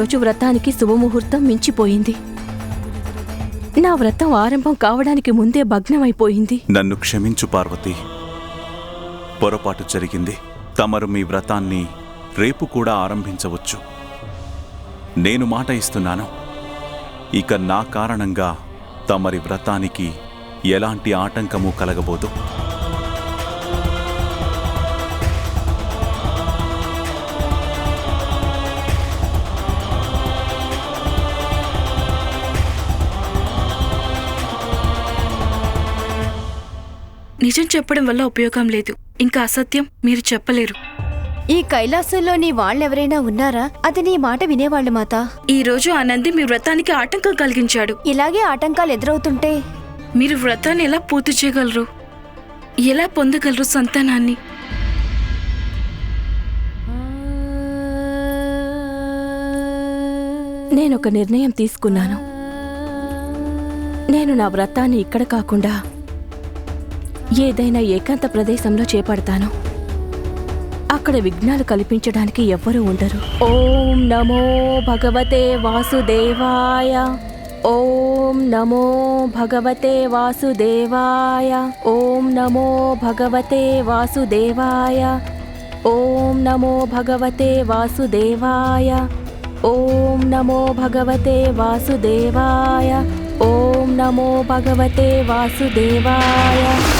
ఈరోజు వ్రతానికి శుభముహూర్తం మించిపోయింది. నా వ్రతం ఆరంభం కావడానికి ముందే భగ్నమైపోయింది. నన్ను క్షమించు పార్వతి. పొరపాటు జరిగింది. తమరు మీ వ్రతాన్ని రేపు కూడా ఆరంభించవచ్చు. నేను మాట ఇస్తున్నాను. ఇక నా కారణంగా తమరి వ్రతానికి ఎలాంటి ఆటంకము కలగబోదు. చెప్పడం వల్ల ఉపయోగం లేదు. ఇంకా అసత్యం మీరు చెప్పలేరు. ఈ కైలాసంలో నీ వాళ్ళెవరైనా ఉన్నారా? అది నీ మాట వినేవాళ్ళు మాత? ఈ రోజు ఆ నంది మీ వ్రతానికి ఆటంకం కలిగించాడు. ఇలాగే ఆటంకాలు ఎదురవుతుంటే? మీరు వ్రతాన్ని ఎలా పూర్తి చేయగలరు? ఎలా పొందగలరు సంతానాన్ని? నేనొక నిర్ణయం తీసుకున్నాను. నేను నా వ్రతాన్ని ఇక్కడ కాకుండా ఏదైనా ఏకాంత ప్రదేశంలో చేపడతాను. అక్కడ విఘ్నాలు కల్పించడానికి ఎవ్వరూ ఉండరు. ఓం నమో భగవతే వాసుదేవాయ. ఓం నమో భగవతే వాసుదేవాయ. ఓం నమో భగవతే వాసుదేవాయ. ఓం నమో భగవతే వాసుదేవాయ. ఓం నమో భగవతే వాసుదేవాయ. ఓం నమో భగవతే వాసుదేవాయ.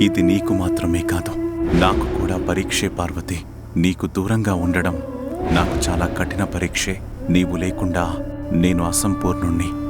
ఇది నీకు మాత్రమే కాదు. నాకు కూడా పరీక్షే పార్వతి. నీకు దూరంగా ఉండడం నాకు చాలా కఠిన పరీక్షే. నీవు లేకుండా నేను అసంపూర్ణుణ్ణి.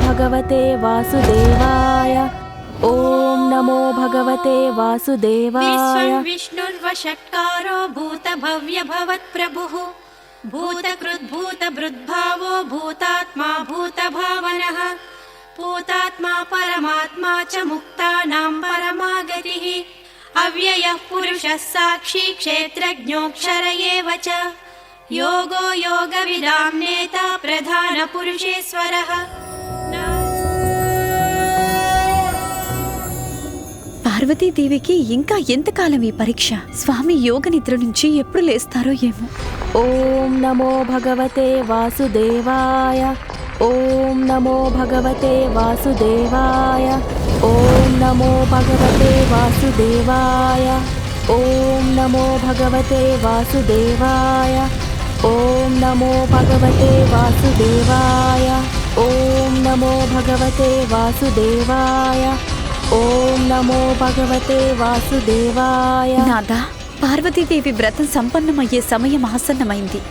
भगवते वासुदेवाय। ॐ नमो भगवते वासुदेवाय। विष्णुर्वषट्कारो भूत भवत् प्रभुः भूतात्मा भूतभावनः। भूतात्मा परमात्मा च मुक्तानां परमागतिः। अव्ययः पुरुषः साक्षी क्षेत्रज्ञोऽक्षर एव च। योगो योगविदां नेता प्रधानपुरुषेश्वरः పార్వతీదేవికి ఇంకా ఎంతకాలం ఈ పరీక్ష స్వామి యోగ నిద్ర నుంచి ఎప్పుడు లేస్తారో ఏమో ఓం నమో భగవతే వాసుదేవాయ ఓం నమో భగవతే వాసుదేవాయ ఓం నమో భగవతే వాసుదేవాయ ॐ नमो भगवते वासुदेवाय ఓం నమో భగవతే వాసుదేవాయ. ఓం నమో భగవతే వాసుదేవాయ. ఓం నమో భగవతే వాసుదేవాయ. నాదా పార్వతీదేవి వ్రతం సంపన్నమయ్యే సమయం ఆసన్నమైంది.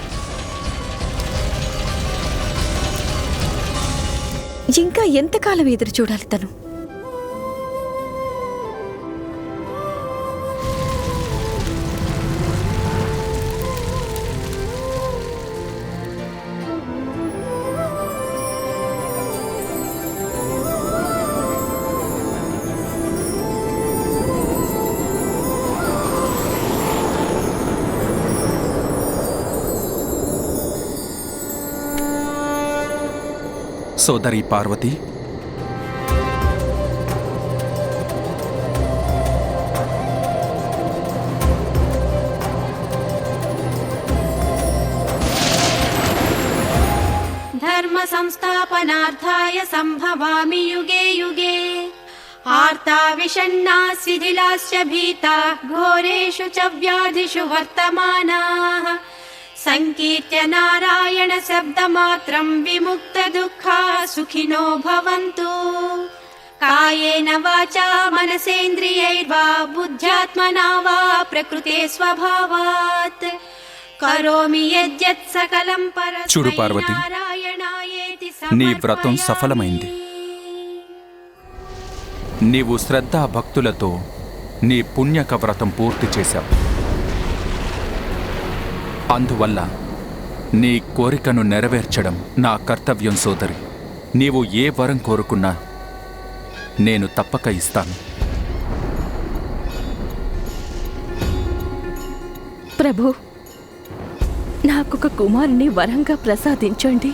ఇంకా ఎంతకాలం ఎదురు చూడాలి తను? సోదరి పార్వతి धर्म संस्थापनार्थाय सम्भवामि युगे युगे आर्ता विषण्णा शिथिलाश्च भीता घोरेषु च व्याधिषु वर्तमानाः सङ्कीर्त्य नारायण शब्दमात्रम् विमुक्तदुःखा सुखिनो भवन्तु कायेन वाचा मनसेन्द्रियैर्वा बुद्ध्यात्मना वा प्रकृते स्वभावात् करोमि यद्यत् सकलं परस्मै చూడు పార్వతి, నారాయణాయేతి నీ వ్రతం సమర్పయామి. సఫలమైంది. నీవు శ్రద్ధా భక్తులతో నీ పుణ్యక వ్రతం పూర్తి చేశావు అందువల్ల నీ కోరికను నెరవేర్చడం నా కర్తవ్యం సోదరి. నీవు ఏ వరం కోరుకున్నా నేను తప్పక ఇస్తాను. ప్రభు నాకొక కుమారుని వరంగా ప్రసాదించండి.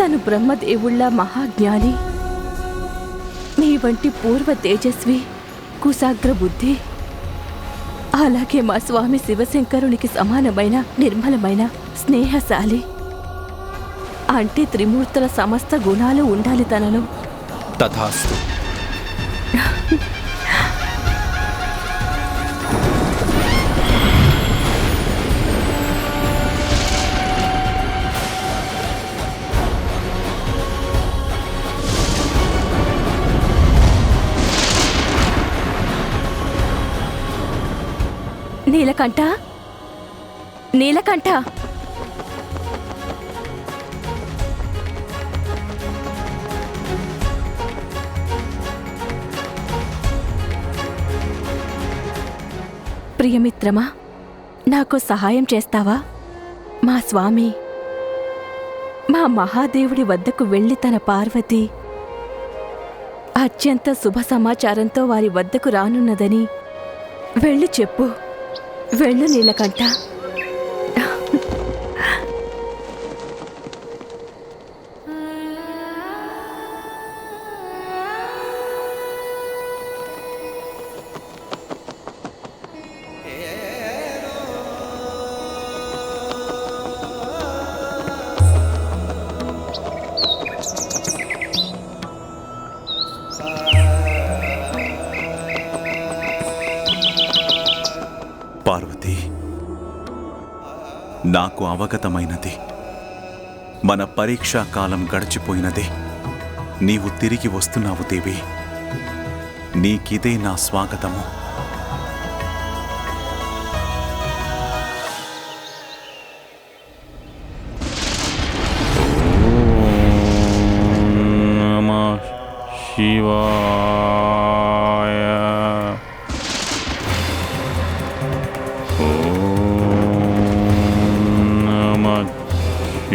తను బ్రహ్మదేవుళ్ళ మహాజ్ఞాని. మీ వంటి పూర్వ తేజస్వి కుశాగ్ర బుద్ధి అలాగే మా స్వామి శివశంకరునికి సమానమైన నిర్మలమైన స్నేహశాలి. అంటే త్రిమూర్తుల సమస్త గుణాలు ఉండాలి తనలో. తథాస్తు. నీలకంఠ? నీలకంఠ? ప్రియమిత్రమా నాకు సహాయం చేస్తావా? మా స్వామి మా మహాదేవుడి వద్దకు వెళ్ళి తన పార్వతి అత్యంత శుభ సమాచారంతో వారి వద్దకు రానున్నదని వెళ్ళి చెప్పు. వెళ్ళు నీలకంఠ. నాకు అవగతమైనది. మన పరీక్షా కాలం గడిచిపోయినది. నీవు తిరిగి వస్తున్నావు దేవి. నీకిదే నా స్వాగతము.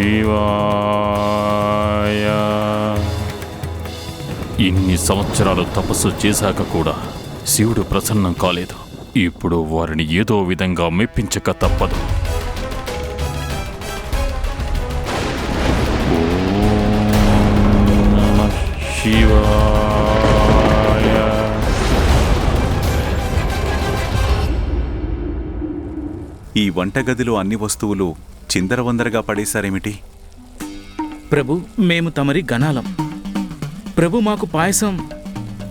శివాయ. ఇన్ని సంవత్సరాలు తపస్సు చేశాక కూడా శివుడు ప్రసన్నం కాలేదు. ఇప్పుడు వారిని ఏదో విధంగా మెప్పించక తప్పదు. నమ శివాయ. ఈ వంటగదిలో అన్ని వస్తువులు చిందరవందరగా పడేశారేమిటి? ప్రభు మేము తమరి గణాలం. ప్రభు మాకు పాయసం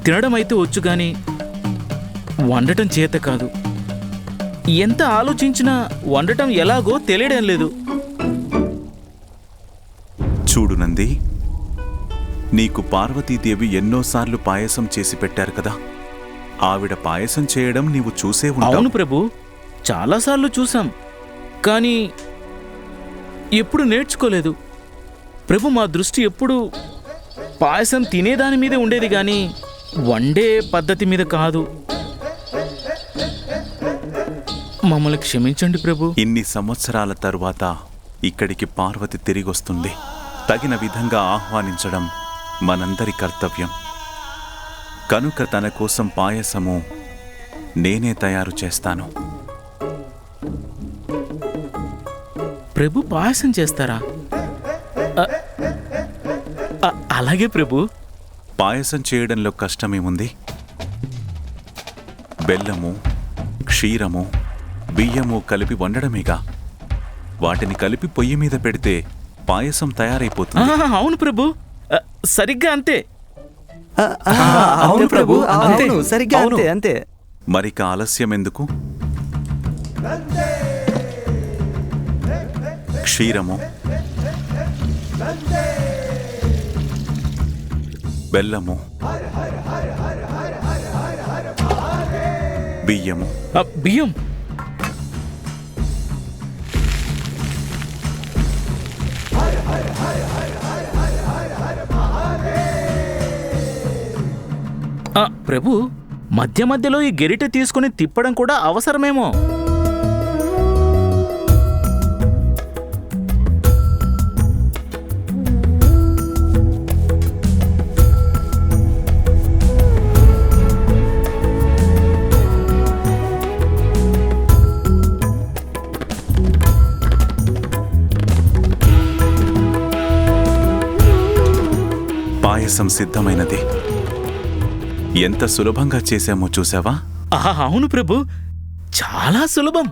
తినడం అయితే వచ్చు గాని వండటం చేత కాదు. ఎంత ఆలోచించినా వండటం ఎలాగో తెలియడం లేదు. చూడు నంది నీకు పార్వతీదేవి ఎన్నోసార్లు పాయసం చేసి పెట్టారు కదా. ఆవిడ పాయసం చేయడం నీవు చూసే అవును ఉంటావు ప్రభు చాలాసార్లు చూసాం కానీ ఎప్పుడు నేర్చుకోలేదు. ప్రభు మా దృష్టి ఎప్పుడు పాయసం తినేదాని మీదే ఉండేది కానీ వండే పద్ధతి మీద కాదు. మమ్మల్ని క్షమించండి ప్రభు. ఇన్ని సంవత్సరాల తరువాత ఇక్కడికి పార్వతి తిరిగొస్తుంది. తగిన విధంగా ఆహ్వానించడం మనందరి కర్తవ్యం. కనుక తన కోసం పాయసము నేనే తయారు చేస్తాను. ప్రభు పాయసం చేస్తారా? అలాగే ప్రభు. పాయసం చేయడంలో కష్టమేముంది? బెల్లము క్షీరము బియ్యము కలిపి వండడమేగా? వాటిని కలిపి పొయ్యి మీద పెడితే పాయసం తయారైపోతుంది. అవును ప్రభు. సరిగ్గా అంతే. అవును ప్రభు అవును సరిగ్గా అంతే అంతే. మరిక ఆలస్యం ఎందుకు క్షీరము. బెల్లము. బియ్యము. బియ్యం. ఆ, ప్రభు మధ్య మధ్యలో ఈ గెరిటె తీసుకుని తిప్పడం కూడా అవసరమేమో. పాయసం సిద్ధమైనది. ఎంత సులభంగా చేశామో చూసావా అవును ప్రభు. చాలా సులభం.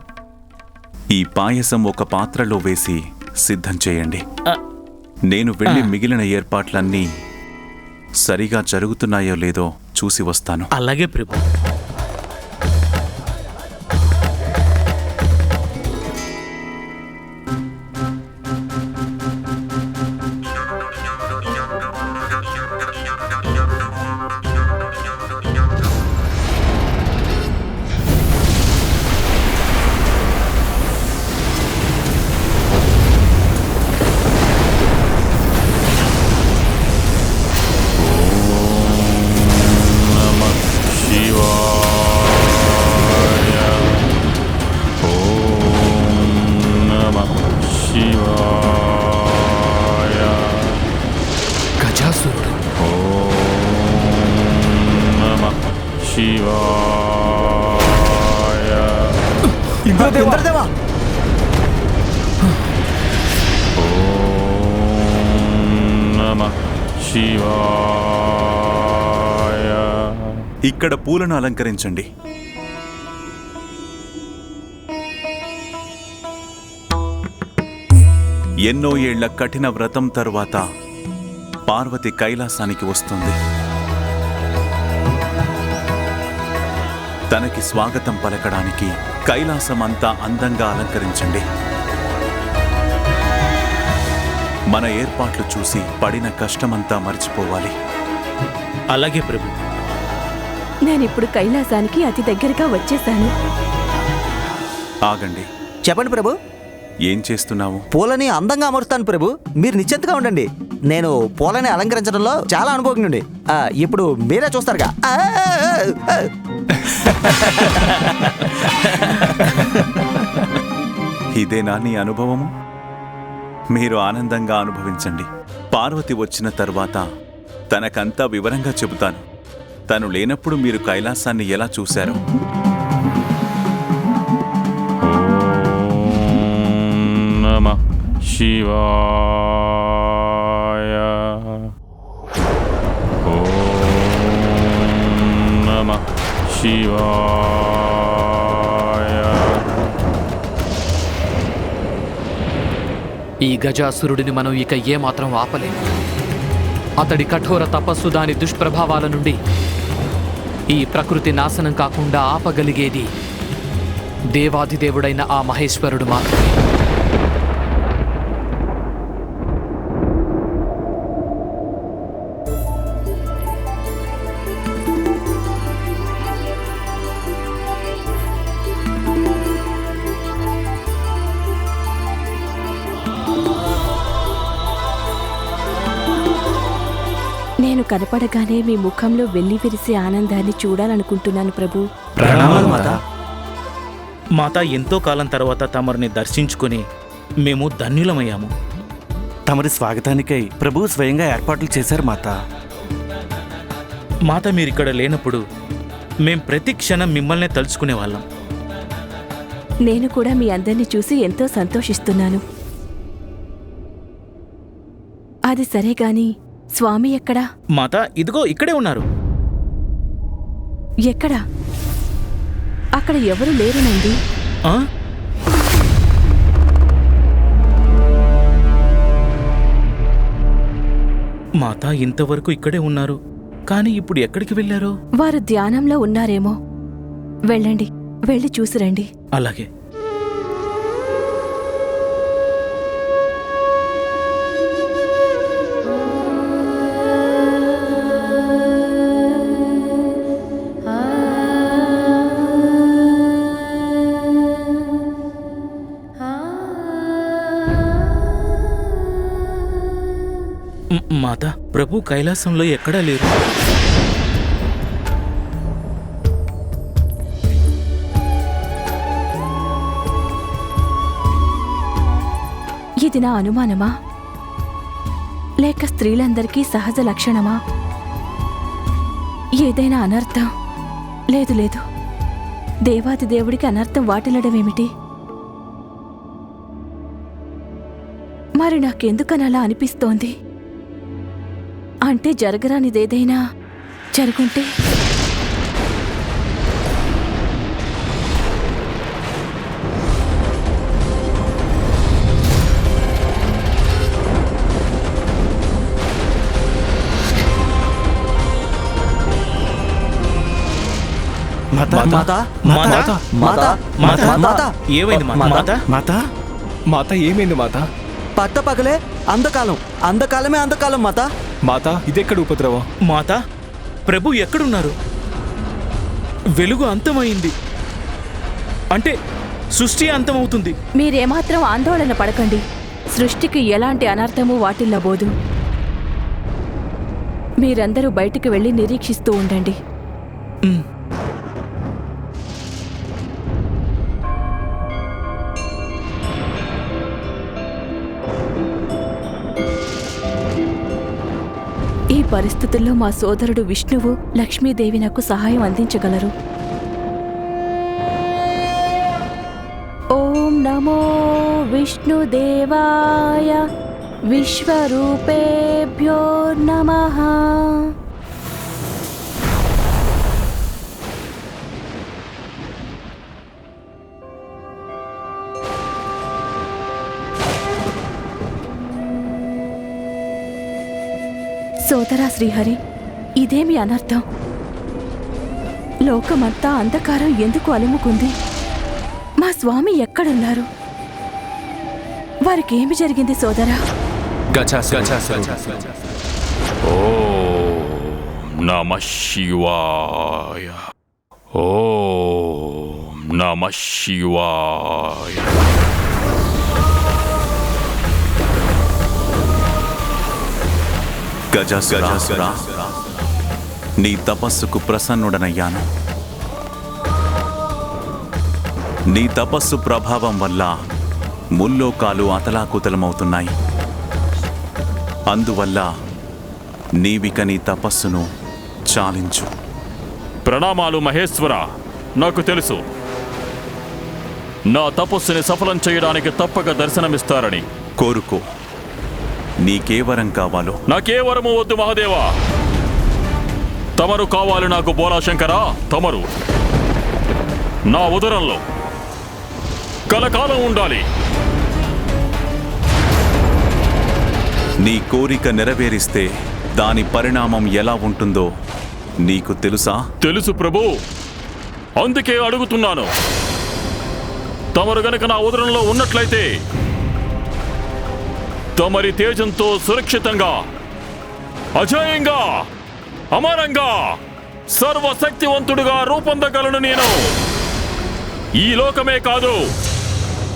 ఈ పాయసం ఒక పాత్రలో వేసి సిద్ధం చేయండి. నేను వెళ్ళి మిగిలిన ఏర్పాట్లన్నీ సరిగా జరుగుతున్నాయో లేదో చూసి వస్తాను. అలాగే ప్రభు. ఇంద్రదేవా. ఇక్కడ పూలను అలంకరించండి. ఎన్నో ఏళ్ళ కఠిన వ్రతం తరువాత పార్వతి కైలాసానికి వస్తుంది. తనకి స్వాగతం పలకడానికి కైలాసం అంతా అందంగా అలంకరించండి. మన ఏర్పాట్లు చూసి పడిన కష్టమంతా మర్చిపోవాలి. అలాగే ప్రభు. నేనిప్పుడు కైలాసానికి అతి దగ్గరగా వచ్చేశాను ఆగండి. చెప్పండి ప్రభు. ఏం చేస్తున్నావు? పూలని అందంగా అమరుస్తాను ప్రభు. మీరు నిశ్చింతగా ఉండండి. నేను పూలని అలంకరించడంలో చాలా అనుభవజ్ఞుడి ఆ, ఇప్పుడు మీరే చూస్తారుగా. ఆ, ఆ, ఆ. ఇదేనా నీ అనుభవము? మీరు ఆనందంగా అనుభవించండి. పార్వతి వచ్చిన తర్వాత తనకంతా వివరంగా చెబుతాను. తను లేనప్పుడు మీరు కైలాసాన్ని ఎలా చూశారు. శివా శివాయ. ఈ గజాసురుడిని మనం ఇక ఏమాత్రం ఆపలేం. అతడి కఠోర తపస్సు దాని దుష్ప్రభావాల నుండి ఈ ప్రకృతి నాశనం కాకుండా ఆపగలిగేది దేవాదిదేవుడైన ఆ మహేశ్వరుడు మాత్రమే. నేను కనపడగానే మీ ముఖంలో వెళ్ళి విరిసే ఆనందాన్ని చూడాలనుకుంటున్నాను ప్రభు. ప్రణామాలు మాత. మాత ఎంతో కాలం తర్వాత తమరిని దర్శించుకుని మేము ధన్యులమయ్యాము. తమరి స్వాగతానికై ప్రభు స్వయంగా ఏర్పాట్లు చేశారు మాత. మాత మీరిక్కడ లేనప్పుడు మేం ప్రతి క్షణం మిమ్మల్నే తలుచుకునే వాళ్ళం. నేను కూడా మీ అందరినీ చూసి ఎంతో సంతోషిస్తున్నాను. అది సరే గాని స్వామి ఎక్కడా? మాత ఇదిగో ఇక్కడే ఉన్నారు. ఎక్కడా? అక్కడ ఎవరు లేరునండి? ఆ? మాత ఇంతవరకు ఇక్కడే ఉన్నారు. కానీ ఇప్పుడు ఎక్కడికి వెళ్ళారు? వారు ధ్యానంలో ఉన్నారేమో. వెళ్ళండి వెళ్ళి చూసిరండి. అలాగే. కైలాసంలో ఎక్కడా లేరు. ఇది నా అనుమానమా? లేక స్త్రీలందరికీ సహజ లక్షణమా? ఏదైనా అనర్థం? లేదు లేదు. దేవాది దేవుడికి అనర్థం వాటిల్లడమేమిటి? మరి నాకెందుకనలా అనిపిస్తోంది? అంటే జరగరానిదేదైనా జరుగుంటే మాత మాత మాత మాత మాత మాత ఏమైంది మాత మాత మాత మాత ఏమైంది మాత పట్ట పగలే అంధకాలం అంధకాలమే అంధకాలం మాత మాత ఇదెక్కడ ఉపద్రవం? మాత ప్రభు ఎక్కడున్నారు? వెలుగు అంతమైంది. అంటే సృష్టి అంతమవుతుంది. మీరేమాత్రం ఆందోళన పడకండి. సృష్టికి ఎలాంటి అనర్థము వాటిల్లబోదు మీరందరూ బయటికి వెళ్ళి నిరీక్షిస్తూ ఉండండి. పరిస్థితుల్లో మా సోదరుడు విష్ణువు లక్ష్మీదేవి నాకు సహాయం అందించగలరు. ఓం నమో విష్ణుదేవాయ విశ్వరూపేభ్యో నమః. సోదరా శ్రీహరి? ఇదేమి అనర్థం? లోకమంతా అంధకారం ఎందుకు అలుముకుంది? మా స్వామి ఎక్కడున్నారు? వారికేమి జరిగింది సోదరా? ఓ నమ శివాయ. ఓ నమ శివాయ. గజాసురా నీ తపస్సుకు ప్రసన్నుడనయ్యాను. నీ తపస్సు ప్రభావం వల్ల ముల్లోకాలు అతలాకుతలమవుతున్నాయి. అందువల్ల నీవిక నీ తపస్సును చాలించు. ప్రణామాలు మహేశ్వర నాకు తెలుసు. నా తపస్సుని సఫలం చేయడానికి తప్పక దర్శనమిస్తారని. కోరుకో. నీకే వరం కావాలో? నాకే వరము వద్దు మహాదేవా. తమరు కావాలి నాకు బోలాశంకరా తమరు. నా ఉదరంలో. కలకాలం ఉండాలి. నీ కోరిక నెరవేరిస్తే దాని పరిణామం ఎలా ఉంటుందో నీకు తెలుసా? తెలుసు ప్రభు. అందుకే అడుగుతున్నాను. తమరు గనక నా ఉదరంలో ఉన్నట్లయితే తమరి తేజంతో సురక్షితంగా అజయంగా అమరంగా సర్వశక్తివంతుడుగా రూపొందగలను నేను. ఈ లోకమే కాదు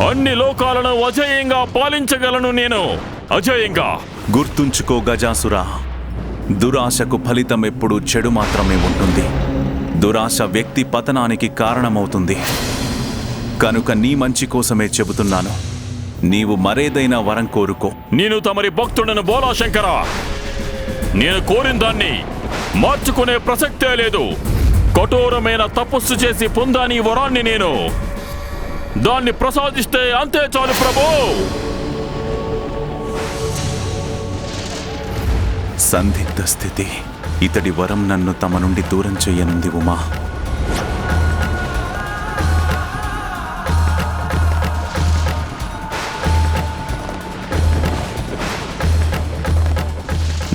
అన్ని లోకాలను అజయంగా పాలించగలను నేను. అజయంగా. గుర్తుంచుకో గజాసురా దురాశకు ఫలితం ఎప్పుడు చెడు మాత్రమే ఉంటుంది. దురాశ వ్యక్తి పతనానికి కారణమవుతుంది. కనుక నీ మంచి కోసమే చెబుతున్నాను. నీవు మరేదైనా వరం కోరుకో. నేను తమరి భక్తుడను బోలా శంకర. నేను కోరిన దాన్ని మార్చుకునే ప్రసక్తే లేదు. కఠోరమైన తపస్సు చేసి పొందాని వరాన్ని నేను. దాన్ని ప్రసాదిస్తే అంతే చాలు ప్రభు. సందిగ్ధ స్థితి. ఇతడి వరం నన్ను తమ నుండి దూరం చెయ్యనుంది ఉమా.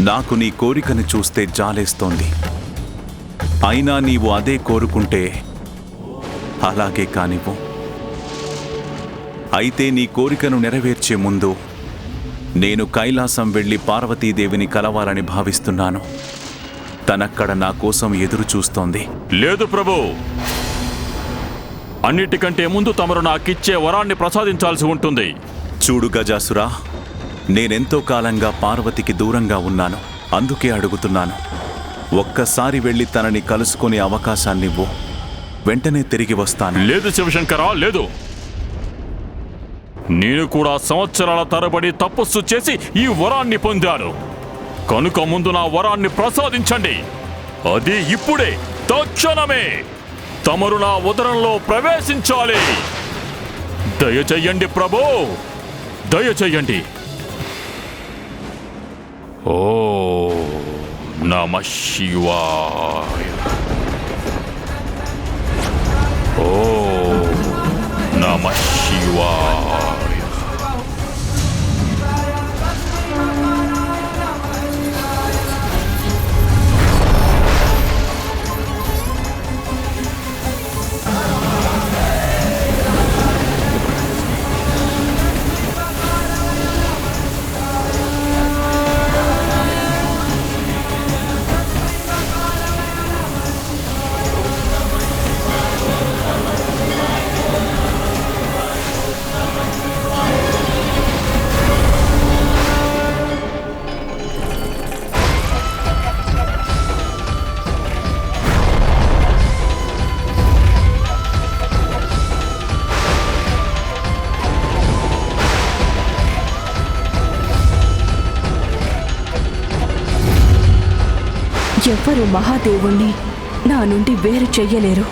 నాకు నీ కోరికను చూస్తే జాలేస్తోంది. అయినా నీవు అదే కోరుకుంటే అలాగే కానివ్వు. అయితే నీ కోరికను నెరవేర్చే ముందు నేను కైలాసం వెళ్ళి పార్వతీదేవిని కలవాలని భావిస్తున్నాను. తనక్కడ నా కోసం ఎదురు చూస్తోంది. లేదు ప్రభు. అన్నిటికంటే ముందు తమరు నాకిచ్చే వరాన్ని ప్రసాదించాల్సి ఉంటుంది. చూడు గజాసురా నేనెంతో కాలంగా పార్వతికి దూరంగా ఉన్నాను. అందుకే అడుగుతున్నాను. ఒక్కసారి వెళ్ళి తనని కలుసుకునే అవకాశాన్నివ్వు వెంటనే తిరిగి వస్తాను. లేదు శివశంకరా లేదు. నేను కూడా సంవత్సరాల తరబడి తపస్సు చేసి ఈ వరాన్ని పొందాను. కనుక ముందు నా వరాన్ని ప్రసాదించండి. అది ఇప్పుడే తక్షణమే తమరు నా ఉదరంలో ప్రవేశించాలి. దయచెయ్యండి ప్రభో. దయచెయ్యండి ఓ నమ శివాయ ఓ నమ శివాయ ఎవ్వరూ మహాదేవుణ్ణి నా నుండి వేరు చెయ్యలేరు.